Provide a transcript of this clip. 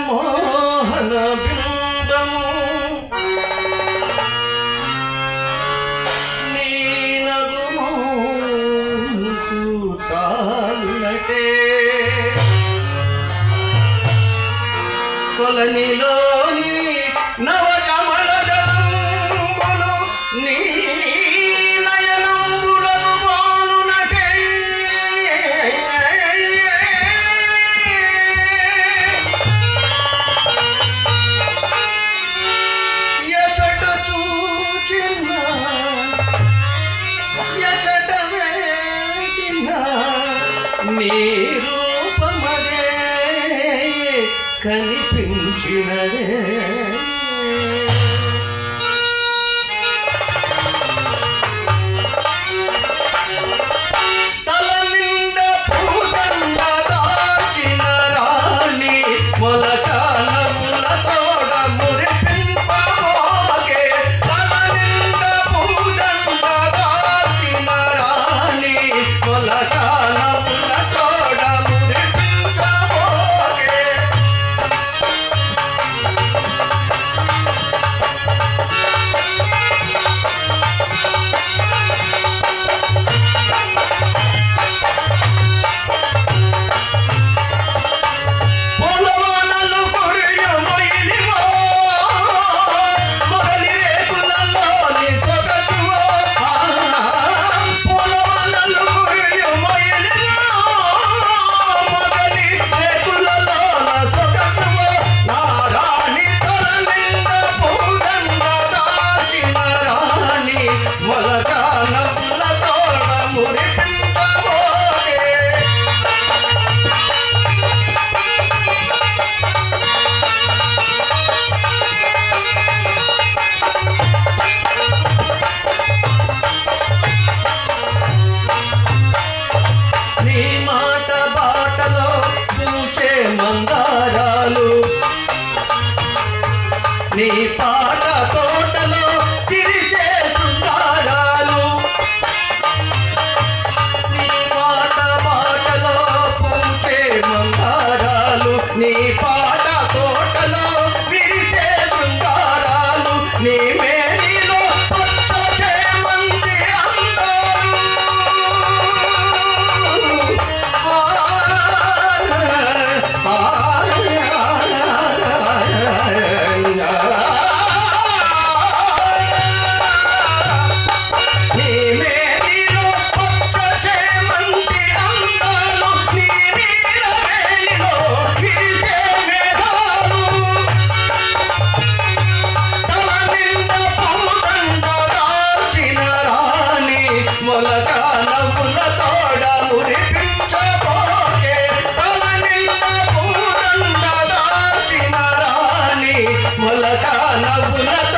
మోహన బిందము నీ కొలనిలో నీ రూపమదే కనిపించినదే. నీ పాట తోటలో తిరిచే సుందరాలు నీ పాట పాటలో పూచే మందారాలు. నీ పాట ಕಾಲ ಗುಣ